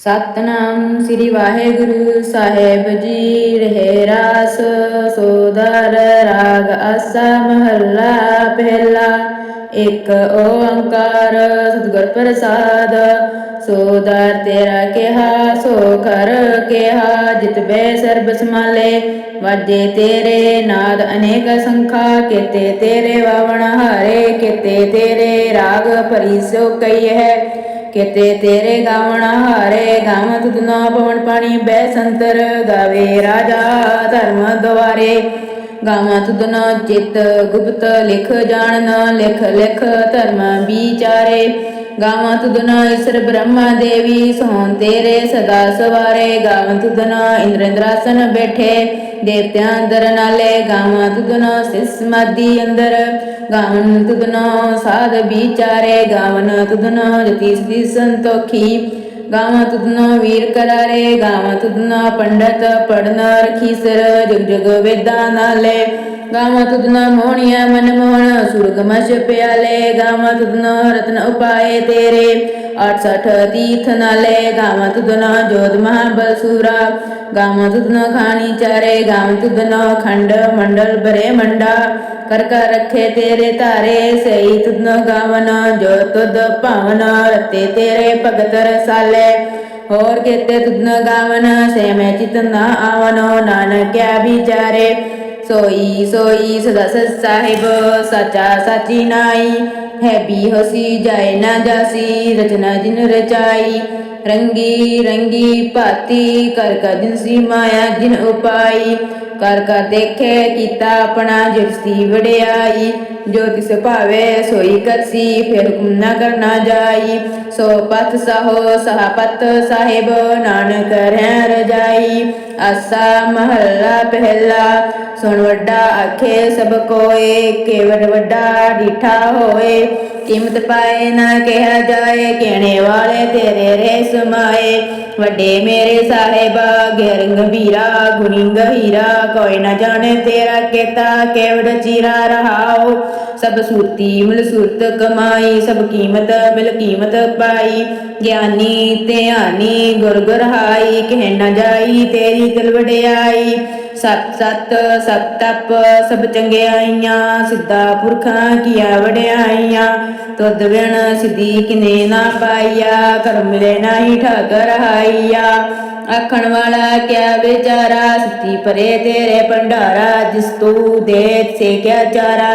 ਸਤਨਾਮ ਸ੍ਰੀ ਵਾਹਿਗੁਰੂ ਸਾਹਿਬ ਜੀ, ਰਹੇ ਰਾਸ, ਸੋਦਰ, ਰਾਗ ਆਸਾ, ਮਹੱਲਾ, ਪਹਿਲਾ, ਇੱਕ ਓੰਕਾਰ, ਸਤਿਗੁਰ ਪ੍ਰਸਾਦ, ਸੋਦਰ ਤੇਰਾ ਕਿਹਾ, ਸੋ ਕਰ ਕਿਹਾ, ਜਿਤ ਬੈ ਸਰਬ ਸਮਾਲੇ ਵਾਜੇ ਤੇਰੇ ਨਾਦ ਅਨੇਕ ਸੰਖਾ, ਕੀਤੇ ਤੇਰੇ ਵਾਵਣ ਹਾਰੇ, ਕੀਤੇ ਤੇਰੇ ਰਾਗ ਭਰੀ ਸੋ ਕਈ ਹੈ। ਕਿਤੇ ਤੇਰੇ ਗਾਵਣ ਹਾਰੇ ਗਾਵਤ ਦੁਨਾ ਪਵਨ ਪਾਣੀ ਬੈ ਸੰਤਰ ਗਾਵੇ ਰਾਜਾ ਧਰਮ ਦੁਆਰੇ। ਗਾਵਤ ਦੁਨਾ ਚਿਤ ਗੁਪਤ, ਲਿਖ ਜਾਣਨ ਲਿਖ ਲਿਖ ਧਰਮ ਵਿਚਾਰੇ। ਗਾਵਤ ਦੁਨਾ ਈਸ਼ਰ ਬ੍ਰਹਮਾ ਦੇਵੀ ਸੋਹਣ ਤੇਰੇ ਸਦਾ ਸਵਾਰੇ। ਗਾਵਤ ਦੁਨਾ ਇੰਦਰਾਸਨ ਬੈਠੇ, ਦੇਵਤਿਆਂ ਅੰਦਰ ਨਾਲੇ। ਗਾਵਤ ਦੁਨਾ ਸਿਸ ਅੰਦਰ ਗਾਵਨ ਤੁਧਨੋ ਸਾਧ ਵਿਚਾਰੇ। ਗਾਵਨ ਤੁਧਨੋ ਜਤੀ ਸਤੀ ਸੰਤੋਖੀ। ਗਾਵਨ ਤੁਧਨੋ ਵੀਰ ਕਰਾਰੇ। ਗਾਵਨ ਤੁਧਨੋ ਪੰਡਤ ਪੜਨ ਰਖੀਸਰ ਜਗ ਜਗ ਵੇਦਾਂ ਨਾਲੇ। ਗਾਵਨ ਤੁਧਨੋ ਮੋਹਣੀਆ ਮਨ ਮੋਹਣ ਸੁਰਗਮਸ਼ ਪਿਆਲੇ ਗਾਵਨ ਤੁਧਨੋ ਰਤਨ ਉਪਾਏ ਤੇਰੇ। 68 ਤੀਰਥ ਨਾਲੇ ਗਾਵਨ ਤੁਧਨੋ ਜੋਤ ਮਹਾਬਲ ਸੂਰਾ। ਗਾਵਨ ਤੁਧਨੋ ਖਾਣੀ ਚਾਰੇ ਗਾਵਨ ਤੁਧਨੋ ਖੰਡ ਮੰਡਲ ਬਰੇ ਮੰਡਾ। ਕਰ ਕਰ ਰੱਖੇ ਤੇਰੇ ਧਾਰੇ ਸਈ ਤੁਧਨੋ ਗਾਵਨ ਜੋ ਤੁਧ ਭਾਵਨ ਰਤੇ ਤੇਰੇ ਭਗਤ ਰਸਾਲੇ। ਹੋਰ ਕੀਤੇ ਤੁਧਨੋ ਗਾਵਨ ਸੇ ਮੈਂ ਚਿਤ ਨਾ ਆਵਨੋ ਨਾਨਕਿਆ ਵਿਚਾਰੇ। ਸੋਈ ਸੋਈ ਸਦਾ ਸਚ ਸਾਹਿਬ, ਸਚਾ ਸਾਚੀ ਨਾਈ। ਹੈ ਵੀ ਹਸੀ, ਜਾਏ ਨਾ ਜਾਸੀ, ਰਚਨਾ ਜਿਨ ਰਚਾਈ। ਰੰਗੀ ਰੰਗੀ ਭਾਤੀ ਕਰ ਕਾ ਜਿਨ ਸੀ ਮਾਇਆ ਜਿਨ ਉਪਾਈ। ਕਰ ਕਰ ਦੇਖੇ ਕੀਤਾ ਆਪਣਾ ਜਿਸਤੀ ਵਡਿਆਈ ਜੋ ਤਿਸ ਭਾਵੇ ਸੋਈ ਕਰਸੀ ਫਿਰ ਹੁਕਮ ਨਾ ਕਰਨਾ ਜਾਈ ਸੋ ਪਤ ਸਹੋ ਸਹਾਪਤ ਸਾਹਿਬ ਨਾਨਕ ਰਹਿ ਰਜਾਈ ਆਸਾ ਮਹੱਲਾ ਪਹਿਲਾ ਸੁਣ ਵੱਡਾ ਆਖੇ ਸਭ ਕੋਏ ਕੇਵਟ ਵੱਡਾ ਡੀਠਾ ਹੋਏ ਕੀਮਤ ਪਾਏ ਨਾ ਕਿਹਾ ਜਾਏ ਕਹਿਣੇ ਵਾਲੇ ਤੇਰੇ ਰੇ ਸਮਾਏ ਵੱਡੇ ਮੇਰੇ ਸਾਹਿਬਾ ਗਰੰਗ ਵੀਰਾ ਗੁਣੀ ਹੀਰਾ ਕੋਈ ਨਾ ਜਾਣੇ ਤੇਰਾ ਕੀਤਾ ਕੇਵੜ ਚੀਰਾ ਰਹਾਓ ਸਭ ਸੂਰਤੀ, ਮਿਲ ਸੂਰਤ ਕਮਾਈ, ਸਭ ਕੀਮਤ ਮਿਲ ਕੀਮਤ ਪਾਈ। ਗਿਆਨੀ ਧਿਆਨੀ ਗੁਰ ਗੁਰਹਾਈ, ਕਹਿ ਨਾ ਜਾਈ ਤੇਰੀ ਤਿਲ ਵਡਿਆਈ। ਸਤ ਸਤ ਸਤ ਤਪ, ਸਭ ਚੰਗਿਆਈਆਂ, ਸਿੱਧਾ ਪੁਰਖਾਂ ਕੀਆ ਵਡਿਆਈਆਂ। ਤੁਧ ਬਿਨ ਸਿੱਧੀ ਕਿਨੇ ਨਾ ਪਾਈਆ, ਕਰਮ ਮਿਲੇ ਨਾਹੀ ਠਾਕਰ ਹਾਈਆ। ਆਖਣ ਵਾਲਾ ਕਿਆ ਵਿਚਾਰਾ, ਸਿੱਧੀ ਪਰੇ ਤੇਰੇ ਭੰਡਾਰਾ, ਜਿਸ ਤੂੰ ਦੇ ਸੇ ਕਿਆ ਚਾਰਾ।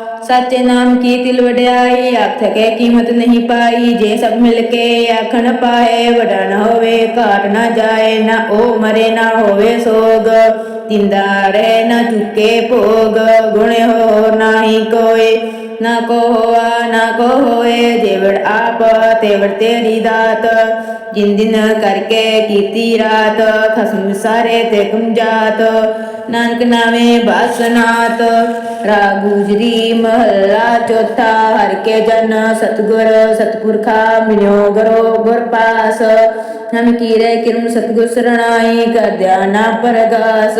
ਸੱਚੇ ਨਾਮ ਕੀ ਤਿਲ ਵਡਿਆਈ ਆਖ ਕੇ ਕੀਮਤ ਨਹੀਂ ਪਾਈ। ਜੇ ਸਭ ਮਿਲ ਕੇ ਆਖਣ ਪਾਏ, ਵਡਾ ਨਾ ਹੋਵੇ, ਘਾਟ ਨਾ ਜਾਏ, ਨਾ ਉਹ ਮਰੇ, ਨਾ ਹੋਵੇ ਸੋਗ। ਤਿੰਦਾ ਰਹਿ ਨਾ ਚੁੱਕੇ ਭੋਗ, ਗੁਣ ਹੋ ਨਾਹੀ ਕੋਏ। ਨਾ ਕੋ ਹੋਆ, ਨਾ ਕੋ ਹੋਏ, ਜੇਵੜ ਆਪ ਤੇਵੜ ਤੇਰੀ ਦਾਤ। ਜਿਨ ਦਿਨ ਕਰਕੇ ਕੀਤੀ ਰਾਤ, ਖਸਮ ਸਾਰੇ ਤੇ ਗੁੰਜਾਤ ਨਾਨਕ ਨਾਵੇਂ ਬਾਸਨਾਤ। ਰਾਗੂਜਰੀ ਮਹੱਲਾ ਚੌਥਾ, ਹਰ ਕੇ ਜਨ ਸਤਗੁਰ, ਸਤਪੁਰਖਾ ਮਿਲਿਓ ਗਰੋ ਗੁਰ ਪਾਸ। ਹਮ ਕੀਰੇ ਕਿਰਮ ਸਤਗੁਰ ਸਰਣਾਈ ਕਰਦਿਆ ਨਾ ਪਰਗਾਸ।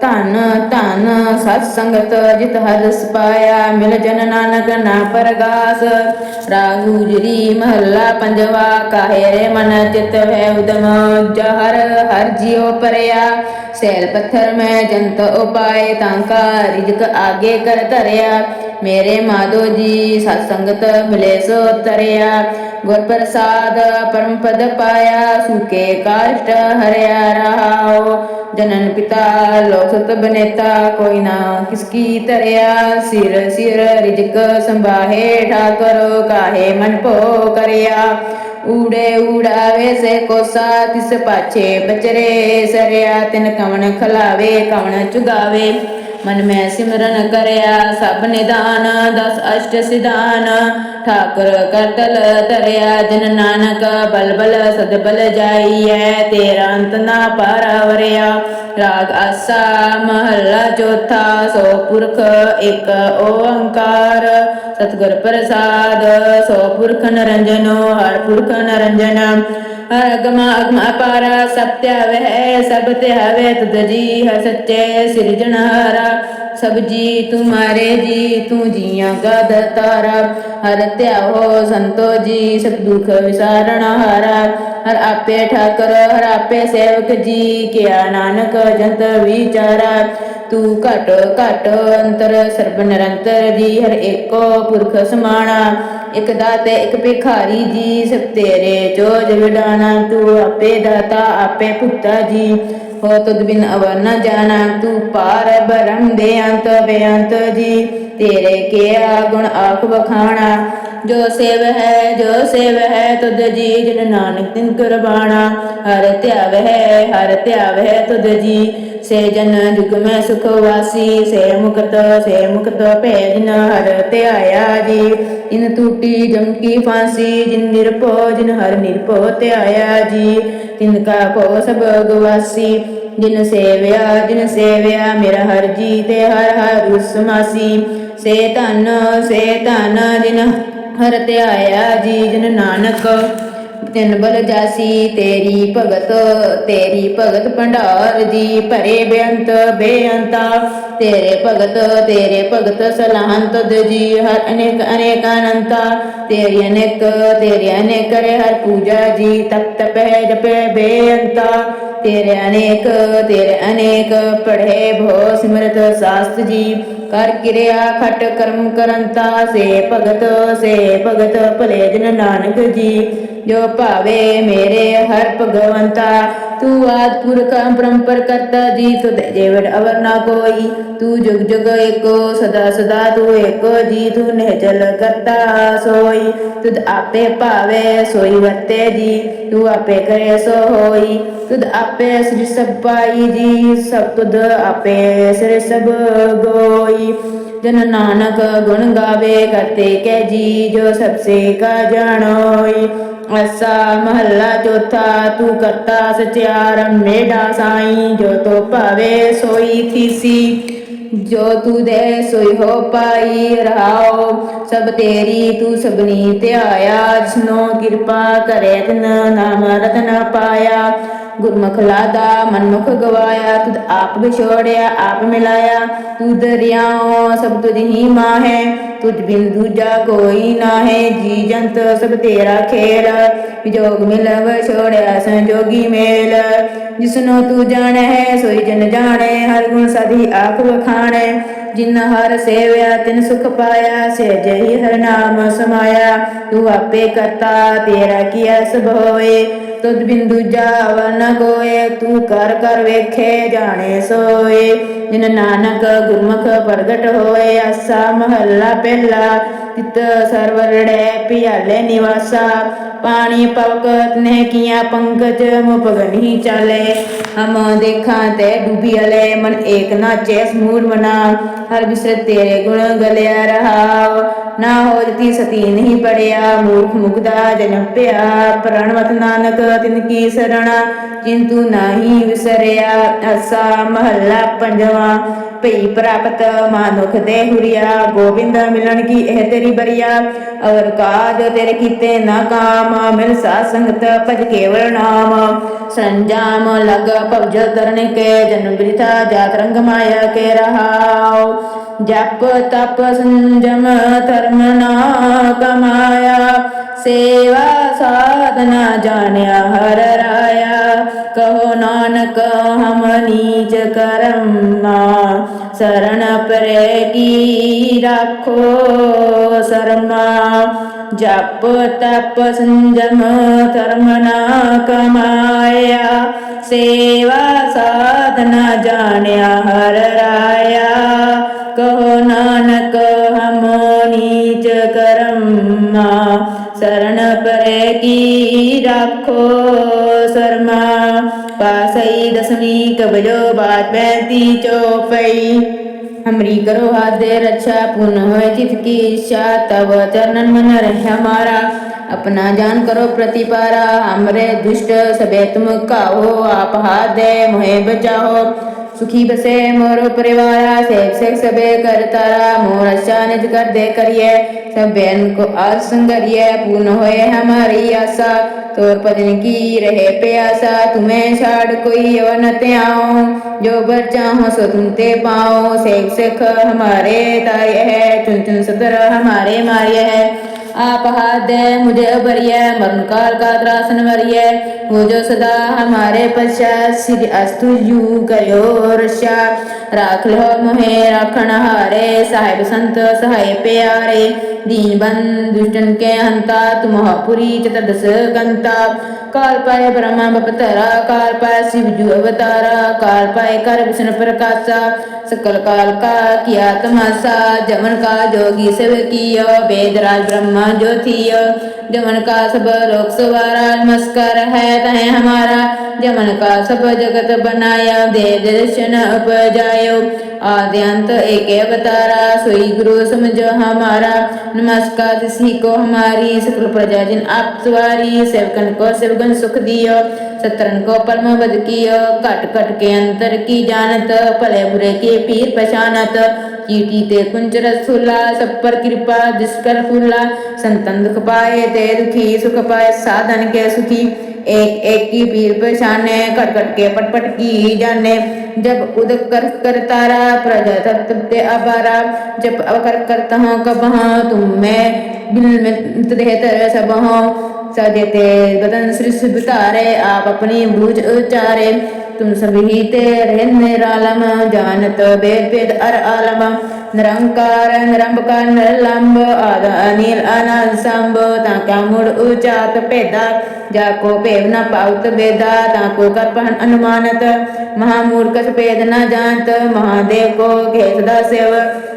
ਧਨ ਧਨ ਸਤ ਸੰਗਤ ਜਿਤ ਹਰ ਰਸ ਪਾਇਆ ਮਿਲ ਜਨ ਨਾਨਕ ਨਾ ਪਰਗਾਸ। ਰਾਗੂ ਜਰੀ ਮਹੱਲਾ ਪੰਜਵਾ, ਕਾਹੇ ਰੇ ਮਨ ਚਿਤ ਹੈ ਉਦਮ ਜਹਰ ਹਰ ਜਿਉ ਪਰਿਆ। ਸੈਲ ਪੱਥਰ ਮੈਂ ਜੰਤ ਉਪਾਏ, ਤਾਂ ਕਾ ਰਿਜਕ ਆਗੇ ਕਰ ਧਰਿਆ। ਮੇਰੇ ਮਾਧੋ ਜੀ ਸਤ ਸੰਗਤ ਮਿਲੇ ਸੋ ਤਰਿਆ। ਗੁਰ ਪ੍ਰਸਾਦ ਪਰਮ ਪਦ ਪਾਇਆ ਸੁਕੇ ਕਾਸ਼ਟ ਹਰਿਆ ਰਹਾਓ ਜਨਨ ਪਿਤਾ ਲੋਕ ਸਤ ਬਨੇਤਾ ਕੋਈ ਨਾ ਕਿਸ ਕੀ ਤਰਿਆ ਸਿਰ ਸਿਰ ਰਿਜਕ ਸੰਭਾਹੇ ਠਾਕਰ ਕਾਹੇ ਮਨ ਭੋ ਕਰਿਆ ਊੜੇ ਊੜਾਵੇ ਸੇ ਕੋਸਾ ਤਿਸ ਪਾਛੇ ਬਚਰੇ ਸਰਿਆ ਤਿਨ ਕਵਣ ਖਲਾਵੇ ਕਵਣ ਚੁਗਾਵੇ ਮਨ ਮੈਂ ਸਿਮਰਨ ਕਰਿਆ, ਸਭ ਨਿਦਾਨ, ਦਸ ਅਸ਼ਟ ਸਿਧਾਨ। ਠਾਕੁਰ ਕਰਤਲ ਤਰਿਆ ਜਨ ਨਾਨਕ ਬਲ ਬਲ ਜਾਈਐ, ਤੇਰਾ ਅੰਤ ਨਾ ਪਾਰਵਰਿਆ। ਰਾਗ ਆਸਾ, ਮਹੱਲਾ ਚੌਥਾ, ਸੋ ਪੁਰਖ ਇੱਕ ਓੰਕਾਰ। ਸਤਿਗੁਰ ਪ੍ਰਸਾਦ, ਸੋ ਪੁਰਖ ਨਰੰਜਨੋ, ਹਰ ਪੁਰਖ ਨਰੰਜਨ। ਅਗਮ ਅਗਮ ਅਪਾਰ ਸਤਿ ਵਹਿ, ਸਭ ਤੇ ਹਵੇ ਤੁਧ ਜੀ, ਹਰ ਸੱਚੇ ਸਿਰਜਣਹਾਰਾ ਸਭ ਜੀ ਤੁਮਾਰੇ ਜੀ, ਤੂੰ ਜੀਆਂ ਕਾ ਦਤਾਰਾ ਹਰ ਧਿਆਵੋ ਸੰਤੋ ਜੀ, ਸਭ ਦੁਖ ਵਿਸਾਰਣ ਹਾਰਾ। ਹਰ ਆਪੇ ਠਾਕਰ, ਹਰ ਆਪੇ ਸੇਵਕ ਜੀ, ਕਿਆ ਨਾਨਕ ਜੰਤ ਵਿਚਾਰਾ। ਤੂੰ ਘਟ ਘਟ ਅੰਤਰ, ਸਰਬ ਨਿਰੰਤਰ ਜੀ, ਹਰ ਏਕੋ ਪੁਰਖ ਸਮਾਣਾ। ਇਕ ਦਾਤੇ, ਇਕ ਭਿਖਾਰੀ ਜੀ, ਸਭ ਤੇਰੇ ਜੋ ਜਗਡਾਣਾ ਤੂੰ ਆਪੇ ਦਾਤਾ, ਆਪੇ ਪੁੱਤਾ ਜੀ। ਹੋ ਤੁਧ ਬਿਨ ਅਵਰ ਨ ਜਾਣਾ, ਤੂੰ ਪਾਰ ਬਰਮ ਦੇ ਅੰਤ ਬੇਅੰਤ ਜੀ। ਤੇਰੇ ਕੀਆ ਗੁਣ ਆਖ ਵਖਾਣਾ, ਜੋ ਸੇਵ ਹੈ, ਜੋ ਸੇਵ ਹੈ, ਤੁਧ ਜੀ, ਜਿਨ ਨਾਨਕ ਤਿਨ ਕੁਰਬਾਨਾ ਹਰ ਧਿਆਵ ਹੈ, ਹਰ ਧਿਆਵ ਹੈ ਤੁਧ ਜੀ। ਸੇ ਜਨ ਜੁਗ ਮੈਂ ਸੁਖ ਵਾਸੀ, ਸੇ ਮੁਕਤ ਸੇ ਮੁਕਤ ਭੈ ਜਿਨ ਹਰ ਧਿਆਇਆ ਜੀ। ਇਨ ਟੂਟੀ ਜਮ ਕੀ ਫਾਂਸੀ, ਜਿਨ ਨਿਰਭਉ, ਜਿਨ ਹਰ ਨਿਰਭਉ ਧਿਆਇਆ ਜੀ। ਤਿਨ ਕਾ ਭਉ ਸਭ ਗਵਾਸੀ ਜਿਨ ਸੇਵਿਆ ਜਿਨ ਸੇਵਿਆ, ਮੇਰਾ ਹਰ ਜੀ ਤੇ ਹਰ ਹਰ ਉਸਮਾਸੀ ਸੇ ਧਨ ਸੇ ਧਨ ਜਿਨ ਹਰ ਧਿਆਇਆ ਜੀ, ਜਿਨ ਨਾਨਕ ਤਿਨ ਬਲ ਜਾਸੀ, ਤੇਰੀ ਭਗਤ ਤੇਰੀ ਭਗਤ ਭੰਡਾਰ ਜੀ ਭਰੇ ਬੇਅੰਤ, ਬੇਅੰਤਾ। ਤੇਰੇ ਭਗਤ ਤੇਰੇ ਭਗਤ ਸਲਾਹਨ ਜੀ, ਹਰ ਅਨੇਕ ਅਨੇਕ ਅਨੰਤਾ। ਤੇਰੀ ਅਨੇਕ ਤੇਰੀ ਅਨੇਕ ਕਰੇ ਹਰ ਪੂਜਾ ਜੀ ਤਪ ਤਪੈ ਜਪੈ ਬੇਅੰਤਾ। ਤੇਰੇ ਅਨੇਕ ਤੇਰੇ ਅਨੇਕ ਪੜ੍ਹੇ ਭੋ ਸਿਮਰਤ ਸਾਸਤ ਜੀ। ਕਰ ਕਿਰਿਆ ਖਟ ਕਰਮ ਕਰੰਤਾ, ਸੇ ਭਗਤ ਸੇ ਭਗਤ ਭਲੇ ਜਨ ਨਾਨਕ ਜੀ। ਜੋ ਭਾਵੇ ਮੇਰੇ ਹਰ ਭਗਵੰਤਾ, ਤੂੰ ਆਦ ਪੁਰਖ ਪਰੰਪਰ ਕਰਤਾ ਜੀ, ਤੁਧ ਜੇਵੜ ਅਵਰ ਨਾ ਕੋਈ। ਤੂੰ ਜੁਗ ਜੁਗ ਏਕੋ, ਸਦਾ ਸਦਾ ਤੂੰ ਏਕੋ ਜੀ, ਤੂੰ ਨਿਹਚਲ ਕਰਤਾ ਸੋਈ। ਤੁਧ ਆਪੇ ਭਾਵੇ ਸੋਈ ਵਰਤੇ ਜੀ, ਤੂੰ ਆਪੇ ਕਰੇ ਸੋ ਹੋਈ। ਤੁਧ ਆਪੇ ਸ੍ਰੀ ਸਭ ਪਾਈ ਜੀ, ਸਭ ਤੁਧ ਆਪੇ ਸ੍ਰੀ ਸਭ ਗੋਈ। ਜਨ ਨਾਨਕ ਗੁਣ ਗਾਵੇ, ਕਰਤੇ ਕੈ ਜੀ, ਜੋ ਸਭ ਸੇ ਕਾ ਜਾਣੋਈ। ਅਸਾ ਮਹੱਲਾ ਚੌਥਾ, ਤੂੰ ਕਰਤਾ ਸਚਿਆਰ ਮੇਢਾ ਸਾਈ, ਜੋ ਤੋ ਭਾਵੇ ਸੋਈ ਥੀਸੀ। ਜੋ ਤੂ ਦੇ ਸੋਈ ਹੋ ਪਾਈ, ਰਹਾਓ, ਸਭ ਤੇਰੀ ਤੂੰ ਸਭਨੀ ਧਿਆਇਆ ਜਿਸਨੋ ਕਿਰਪਾ ਕਰੇ ਤਿਨ, ਨਾਮ ਰਤਨ ਪਾਇਆ। ਗੁਰਮੁਖ ਲਾਦਾ ਮਨਮੁਖ ਗਵਾਇਆ, ਤੁਧ ਆਪ ਵਿਛੋੜਿਆ, ਆਪ ਮਿਲਾਇਆ। ਤੂੰ ਦਰਿਆਓ ਸਭ ਤੁਝ ਹੀ ਮਾਹੈ। ਤੁਝ ਬਿਨ ਦੂਜਾ ਕੋਈ ਨਾਹੈ, ਜੀ ਜੰਤ ਸਭ ਤੇਰਾ ਖੇਲ। ਵਿਜੋਗ ਮਿਲਵ, ਛੋੜਿਆ ਸੰਜੋਗੀ ਮੇਲ। ਜਿਸਨੋ ਤੂੰ ਜਾਣੈ ਹੈ ਸੋਈ ਜਨ ਜਾਣੈ, ਹਰ ਗੁਣ ਸਦੀ ਆਖ ਵਖਾਣੈ। ਜਿਨ ਹਰ ਸੇਵਿਆ, ਤਿਨ ਸੁਖ ਪਾਇਆ, ਸੇ ਜਈ ਹਰ ਨਾਮ ਸਮਾਇਆ। ਤੂੰ ਆਪੇ ਕਰਤਾ, ਤੇਰਾ ਕੀਆ ਸਭ ਹੋਏ ਤੁਧ ਬਿਨ ਦੂਜਾ ਵਨ ਕੋਏ, ਤੂੰ ਕਰ ਕਰ ਵੇਖੇ, ਜਾਣੇ ਸੋਏ। ਜਿਨ ਨਾਨਕ ਗੁਰਮੁਖ ਪ੍ਰਗਟ ਹੋਏ, ਆਸਾ ਮਹੱਲਾ ਪੈ ਪਹਿਲਾ ਤਿਤ ਸਰਵਰੜੇ ਪਿਆਲੇ ਨਿਵਾਸਾ ਪਾਣੀ ਪਵਕ ਨੇ ਕੀਆ ਪੰਕਜ ਮੁਪਗਨੀ ਚਾਲੇ ਹਮ ਦੇਖਾਂ ਤੇ ਡੁਬੀਲੇ ਮਨ ਏਕ ਨਾਚੇ ਸਮੂਰ ਮਨਾ ਹਰ ਬਿਸਰ ਤੇਰੇ ਗੁਣ ਗਲਿਆ ਰਹਾਵ ਨਾ ਹੋ ਜਤੀ ਸਤੀ ਨਹੀਂ ਪੜਿਆ, ਮੂਰਖ ਮੁਗਦਾ ਜਨ ਪਿਆ। ਪ੍ਰਣਵਤ ਨਾਨਕ ਤਿਨ ਕੀ ਸਰਣਾ ਕਿੰਤੂ ਨਾਹੀ ਵਿਸਰਿਆ। ਅਸਾ ਮਹੱਲਾ ਪੰਜਵਾ, ਭਈ ਪ੍ਰਾਪਤ ਮਾਨੁਖ ਦੇ ਹੁਰੀਆ। ਗੋਬਿੰਦ ਮਿਲਣ ਕੀ ਇਹ ਤੇਰੀ ਬਰੀਆ? ਅਵਰ ਕਾਜ ਤੇਰੇ ਕੀਤੇ ਨਾ ਕਾਮ, ਮਿਲ ਸਾ ਸੰਗਤ ਭਜ ਕੇਵਲ ਨਾਮ। ਸੰਜਾਮ ਲਗ ਭਵਜ ਤਰਨ ਕੇ ਜਨ ਬ੍ਰਿਥਾ ਜਾਤ ਰੰਗ ਮਾਇਆ ਕੇ ਰਹਾਉ। ਜਪ ਤਪ ਸੰਜਮ ਧਰਮ ਨਾ ਕਮਾਇਆ। ਸੇਵਾ ਸਾਧਨਾ ਜਾਣਿਆ ਹਰ ਰਾਇਆ। ਕਹੋ ਨਾਨਕ, ਹਮ ਨੀਚ ਕਰਮਾ ਸਰਣ ਪਰੇ ਕੀ ਰਾਖੋ ਸਰਮਾ। ਜਪ ਤਪ ਸੰਜਮ ਧਰਮ ਨਾ ਕਮਾਇਆ। ਸੇਵਾ ਸਾਧਨਾ ਜਾਣਿਆ ਹਰ ਰਾਇਆ। ਸਰਣ ਪਰੇ ਕੀ ਰਾਖੋ ਸਰਮਾ ਪਾਸਈ ਦਸਵੀਂ ਕਬਜੋ ਬਾਤ ਪੈਂਤੀ ਚੋਪਈ हमरी करो हाथ दे रक्षा पुन होए चित की इच्छा तब चरणन मन रहे हमारा अपना जान करो प्रतिपारा हमरे दुष्ट सबे तुम काहो आप हाथ दे मोहे बचाओ सुखी बसे मोरो परिवारा सेक सेक सबे कर तारा मोर अच्छा निज कर दे करिए सब बहन को आज संगरिए पूर्ण होए हमारी आशा तोर भजन की रहे प्यासा तुम्हें छाड़ कोई और न ते आओ जो बर चाहो सो तुम ते पाओ सेख सेख हमारे ताय है चुन चुन सतर हमारे मार्य है आप हाथ दे मुझे अबरिय मरण काल का त्रासन वरिय हो जो सदा हमारे पश्चात श्री अस्तु यू करो रक्षा राख लो मोहे राखण हारे साहिब संत सहाय प्यारे दीन बंद दुष्टन के हंता तुम पुरी चतुर्दश कंता काल पाए ब्रह्मा बपतरा काल पाए शिव जू अवतारा काल पाए कर विष्णु प्रकाशा सकल काल का किया तमाशा जमन का जोगी सब कियो वेदराज ब्रह्मा ज्योतियो जमन का सब लोक सवारा नमस्कार है तहे हमारा जमन का सब जगत बनाया दे दर्शन उपजायो आद्यंत एक अवतारा सोई गुरु समझो हमारा नमस्कार किसी को हमारी सकल प्रजा जिन आप सवारी सेवकन को सेवकन सुख दियो सत्रन को परम बद कियो कट कट के अंतर की जानत भले बुरे के पीर पहचानत चीटी ते कुंज रसुल्ला सब पर कृपा दुष्कर फुल्ला संतन दुख पाए ते दुखी सुख पाए साधन के सुखी एक एक की पीर पहचाने कट कट के पट पट की जाने जब उदक कर कर तारा प्रजा तत्व ते अबारा जब अकर करता हूँ कब हाँ तुम मैं बिल में देह तर सब हूँ सदेते बदन सृष्टि बितारे आप अपनी बूझ उचारे तुम सभी तेरे निरालम जानत वेद वेद अर आलम ਨਿਰੰਕਾਰ ਨਿਰੰਬਕਾਰ ਨਿਰਲੰਬ ਆਦ ਅਨਿਲ ਅਨੰਤ ਸੰਭ ਤਾਂ ਕਾ ਮੁੜ ਉਚਾਤ ਭੇਦਾ ਜਾ ਕੋ ਭੇਵ ਨ ਪਾਉਤ ਬੇਦਾ ਤਾਂ ਕੋ ਕਰਪਹਨ ਅਨੁਮਾਨਤ ਮਹਾ ਮੂਰਖ ਸਪੇਦ ਨ ਜਾਣਤ ਮਹਾਦੇਵ ਕੋ ਘੇਸਦਾ ਸੇਵ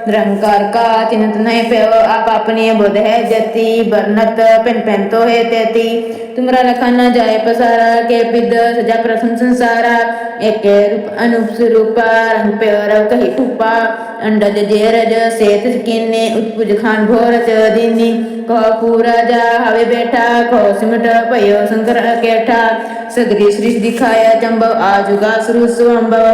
ਨਿਰੰਕਾਰ ਕਾ ਚਿੰਤ ਨਹੀਂ ਪਿਓ ਆਪ ਆਪਣੀ ਬੁਧ ਹੈ ਜਤੀ ਬਰਨਤ ਪਿੰ ਪਿੰ ਤੋ ਹੈ ਤੇਤੀ ਤੁਮਰਾ ਲਖਾ ਨ ਜਾਏ ਪਸਾਰਾ ਕੇ ਪਿਦ ਸਜਾ ਪ੍ਰਸੰਨ ਸੰਸਾਰਾ ਏਕੇ ਰੂਪ ਅਨੂਪ ਸਰੂਪਾ ਰੰਗ ਪਿਓ ਰਵ ਕਹੀ ਟੂਪਾ ਅੰਡਜ ਜੇ उत्पुज खान भोरच दीनी कह पूरा जा हवे बैठा कहो सिमट पयो शंकर केठा सगरी सृष्टि दिखाया चंबव आजुगा सुरु सुअंबव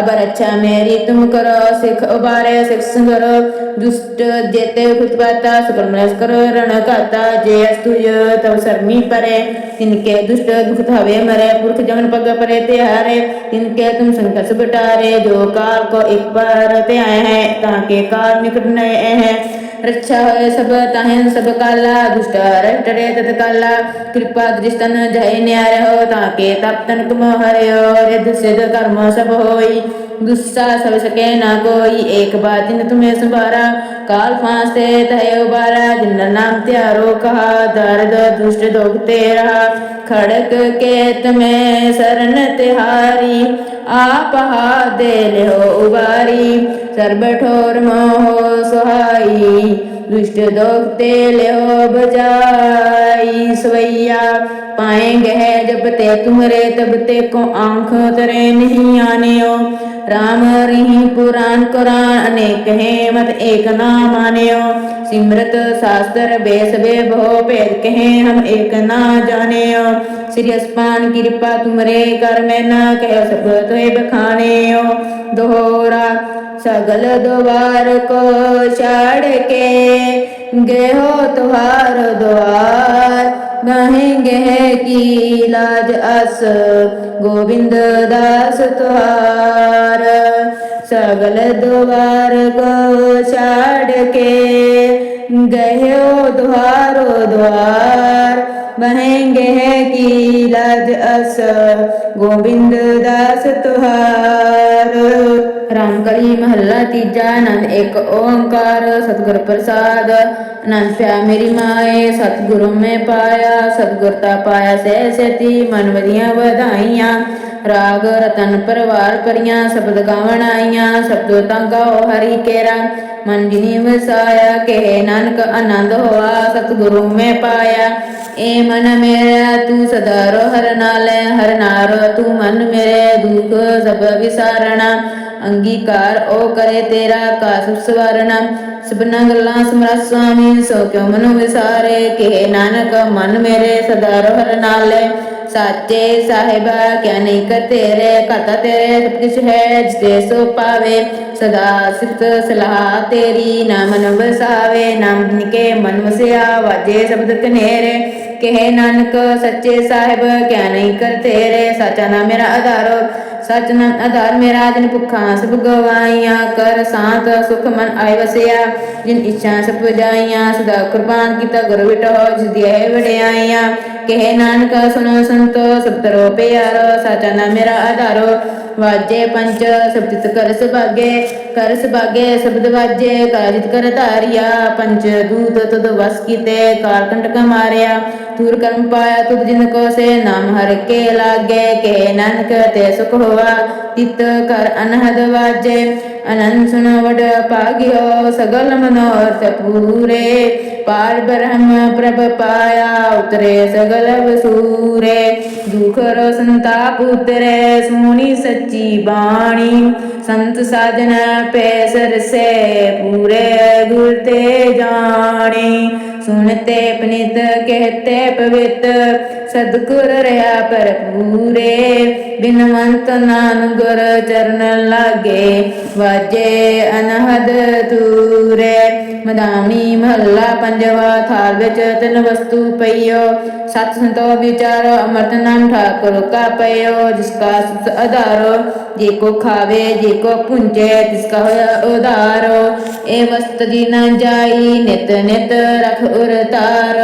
अबर अच्छा मेरी तुम करो सिख उबारे सिख संगरो दुष्ट जेते खुतपाता सुकर मलस करो रण काता जे अस्तुय तव शर्मी परे तिनके दुष्ट दुख हवे मरे पुरख जमन पग परे ते हारे तिनके तुम संकट बटारे जो काल को एक बार ते आए हैं ताके काल निकट नए हैं रक्षा होए सब ताहें सब काला दुष्ट रटरे तत काला कृपा दृष्टन जय न्याय हो ताके तप तन तुम हरियो रिद सिद्ध कर्म सब होई दुस्सा सब सके ना कोई एक बात जिन तुम्हें संभारा काल फांसे तय उबारा जिन नाम त्यारो कहा दर्द दुष्ट दोगते रहा खड़क के तुम्हें शरण तिहारी आप हाथ दे ले हो उबारी सर्ब ठोर मोह सुहाई दुष्ट दोगते ले हो बजाई सवैया पाएंगे है जब ते तुमरे तब ते को आंख तरे नहीं आने हो राम रही पुराण कुरान अनेक है मत एक ना मान्यो सिमरत शास्त्र बेस बे भो भेद कहे हम एक ना जाने श्री अस्पान कृपा तुमरे कर में ना कह सब तो बखाने दोहरा सगल द्वार को छाड़ के गे हो तुहार द्वार कहेंगे है कि लाज अस गोविंद दास तुहार सगल द्वार को छाड़ के गए हो द्वारो द्वार महेंगे है कि लाज अस गोविंद दास तुहार ਰਾਮਕਲੀ ਮਹੱਲਾ ਤੀਜਾ ਆਨੰਦ ਇੱਕ ਓੰਕਾਰ, ਸਤਿਗੁਰ ਪ੍ਰਸਾਦ। ਅਨੰਦ ਪਿਆ ਮੇਰੀ ਮਾਏ, ਸਤਿਗੁਰੂ ਮੈਂ ਪਾਇਆ, ਸਤਿਗੁਰ ਤਾ ਪਾਇਆ ਸਹਿ ਸੇਤੀ ਮਨ ਵਧੀਆਂ ਵਧਾਈਆਂ। ਰਾਗ ਰਤਨ ਪਰਵਾਰ ਪਰੀਆਂ, ਸ਼ਬਦ ਗਾਵਣ ਆਈਆਂ, ਸਬਦੋ ਤਾਂ ਗਾਓ ਹਰੀ ਕੇਰਾ। ਮਨ ਜਿਨੀ ਵਸਾਇਆ, ਕਹੇ ਨਾਨਕ ਆਨੰਦ ਹੋਆ, ਸਤਿਗੁਰੂ ਮੈਂ ਪਾਇਆ। ਏ ਮਨ ਮੇਰਾ, ਤੂੰ ਸਦਾ ਰੋ, ਹਰ ਨਾਲੇ, ਹਰ ਨਾਰੋ, ਤੂੰ ਮਨ ਮੇਰੇ, ਦੁਖ ਸਭ ਵਿਸਾਰਣਾ। ਅੰਗੀਕਾਰ ਉਹ ਕਰੇ ਤੇਰਾ, ਕਾਸ ਸਵਰਣਾ। ਸਭਨਾ ਗੱਲਾਂ ਸਮਰੱਥ ਸੁਆਮੀ, ਸੋ ਕਿਉ ਮਨੁ ਵਿਸਾਰੇ? ਕਿ ਨਾਨਕ, ਮਨ ਮੇਰੇ, ਸਦਾ ਰੋ, ਹਰ ਨਾਲੇ। ਸਾਚੇ ਸਾਹਿਬਾ ਕਿਆ ਤੇਰੇ ਕਰਤਾ ਤੇਰੇ ਸਭ ਕੁਛ ਹੈ ਜਿਤੇ ਸੋ ਪਾਵੇ। ਸਦਾ ਸਿਫਤ ਸਲਾਹ ਤੇਰੀ ਨਾਮ ਮਨ ਵਸਾਵੇ ਨਾਮ ਨਿਕੇ ਮਨ ਵਸਿਆ, ਵਾਜੇ ਸ਼ਬਦ ਕਨੇਰੇ। ਕਹੇ ਨਾਨਕ, ਸੱਚੇ ਸਾਹਿਬ ਕਿਆ ਨਹੀਂ ਕਰ ਤੇਰੇ ਸਾਚਾ ਨਾਮ ਮੇਰਾ ਆਧਾਰੋ। ਸਚ ਨਾਮ ਆਧਾਰ ਮੇਰਾ ਦਿਨ ਭੁੱਖਾਂ ਸਭ ਗਵਾਈਆਂ, ਕਰ ਸਾਤ ਸੁਖ ਮਨ ਆਇ ਵਸਿਆ। ਜਿਨ ਇੱਛਾ ਸਭ ਵਜਾਈਆਂ, ਸਦਾ ਕੁਰਬਾਨ ਕੀਤਾ ਗੁਰ ਵਿਟੋ ਜਿਸ ਦੀ ਹੈ ਵਡਿਆਈਆਂ। ਕਹੇ ਨਾਨਕ ਸੁਨੋ ਸੰਤੋ, ਸਭ ਪਿਆਰ ਪਿਆਰੋ, ਸਾਚਾ ਨਾਮ ਮੇਰਾ ਆਧਾਰੋ। ਵਾਜੇ ਪੰਜ ਸਬਦਿਤ ਕਰ ਸੁਭਾਗੇ ਕਰ ਸੁਭਾਗੇ, ਸ਼ਬਦ ਵਾਜੇ ਕਾਜਿਤ ਕਰ ਧਾਰਿਆ। ਪੰਜ ਦੂਤ ਤਦ ਵਸ ਕੀਤੇ ਕਾਲ ਕੰਟਕ ਮਾਰਿਆ। ਤੂਰ ਕਰਮ ਪਾਇਆ ਤੁਧ ਜਿਨ ਕੋ ਸੇ ਨਾਮ ਹਰ ਕੇ ਲਾਗੇ। ਕੇ ਨਾਨਕ ਤੇ ਸੁਖ ਹੋਆ, ਤਿਤ ਕਰ ਅਨਹਦ ਵਾਜੇ। ਅਨੰਦ ਸੁਣ ਵਡ ਭਾਗਿਓ, ਸਗਲ ਮਨੋਰਥ ਪੂਰੇ। ਪਾਰ ਬ੍ਰਹਮ ਪ੍ਰਭ ਪਾਇਆ, ਉਤਰੇ ਸਗਲ ਵਸੂਰੇ, ਦੁਖ ਰੋ ਸੰਤਾਪ ਉਤਰੇ ਸੁਣੀ ਸੱਚੀ ਬਾਣੀ। ਸੰਤ ਸਾਜਨ ਪੈ ਸਰਸੇ, ਪੂਰੇ ਗੁਰ ਤੇ ਜਾਣੀ। ਸੁਣਤੇ ਪਨਿਤ ਕਹਤੇ ਪਵਿੱਤ, ਸਤਿਗੁਰ ਰਹਾ ਭਰਪੂਰੇ। ਬਿਨਵੰਤ ਨਾਨ ਗੁਰ ਚਰਨ ਲਾਗੇ, ਵਾਜੇ ਅਨਹਦ ਤੂਰੇ ਮਦਾਮੀ ਮਹੱਲਾ ਪੰਜਵਾ ਥਾਲ ਵਿੱਚ ਤਿੰਨ ਵਸਤੂ ਪਈਓ। ਸਤ ਸੰਤੋ ਵਿਚਾਰੋ, ਅਮਰਤ ਨਾਮ ਠਾਕੁਰ ਕਾ ਪਈਓ ਜਿਸ ਕਾ ਸੁਤ ਆਧਾਰੋ ਜੇ ਕੋ ਖਾਵੇ, ਜੇ ਕੋ ਪੁੰਜੇ, ਤਿਸ ਕਾ ਹੋਇਆ ਉਧਾਰੋ। ਇਹ ਵਸਤ ਦੀ ਨਾ ਜਾਈ, ਨਿਤ ਨਿਤ ਰਖ ਉਰਤਾਰ,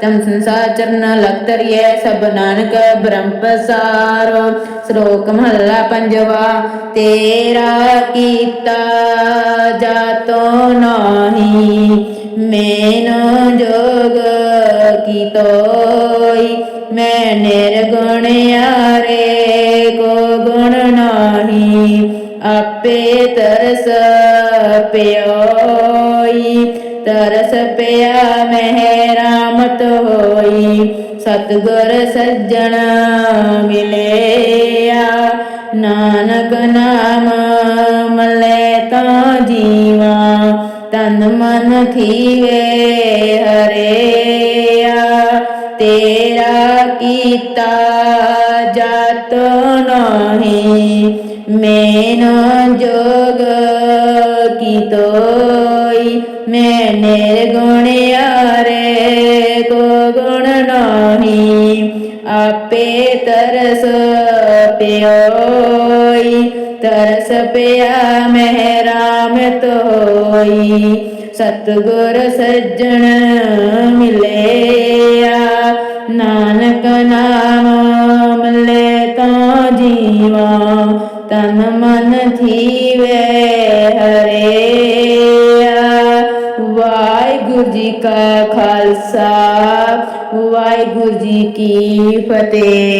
ਤਮ ਸੰਸਾਰ ਚਰਨ ਲਗ ਤਰੀਏ ਸਭ ਨਾਨਕ ਬ੍ਰਹਮ ਪਸਾਰੋ। ਸ਼ਲੋਕ ਮਹੱਲਾ ਪੰਜਵਾ, ਤੇਰਾ ਕੀਤਾ ਜਾਤੋ ਨਾਹੀ, ਮੈਨੋ ਜੋਗ ਕੀ ਤੋਈ ਮੈਂ ਨਿਰਗੁਣ ਯਾਰੇ ਕੋ ਗੁਣ ਨਾਹੀ, ਆਪੇ ਤਰਸ ਪਿਓਈ ਤਰਸ ਪਿਆ ਮਹਿ ਰਾਮਤ ਹੋਈ ਸਤਗੁਰ ਸੱਜਣ ਮਿਲਿਆ, ਨਾਨਕ ਨਾਮ ਮਲੇ ਤਾਂ ਜੀਵਾ। ਤਨ ਮਨ ਥੀਵੇ ਹਰਿਆ। ਤੇਰਾ ਕੀਤਾ ਜਾਤ ਨਹੀਂ। ਮੈਨੋ ਜੋਗ ਕੀ ਮੈਂ ਨਿਰਗੁਣ ਯਾਰੇ, ਕੋ ਗੁਣ ਨਹੀਂ, ਆਪੇ ਤਰਸ ਪਿਓਈ, ਤਰਸ ਪਿਆ ਮਹਿ ਰਾਮ ਤੋਈ ਸਤਗੁਰ ਸੱਜਣ ਮਿਲਿਆ, ਨਾਨਕ ਨਾਮ ਮਿਲੇ ਤਾਂ ਜੀਵਾ, ਤਨ ਖਾਲਸਾ ਵਾਹਿਗੁਰੂ ਜੀ ਕੀ ਫਤਿਹ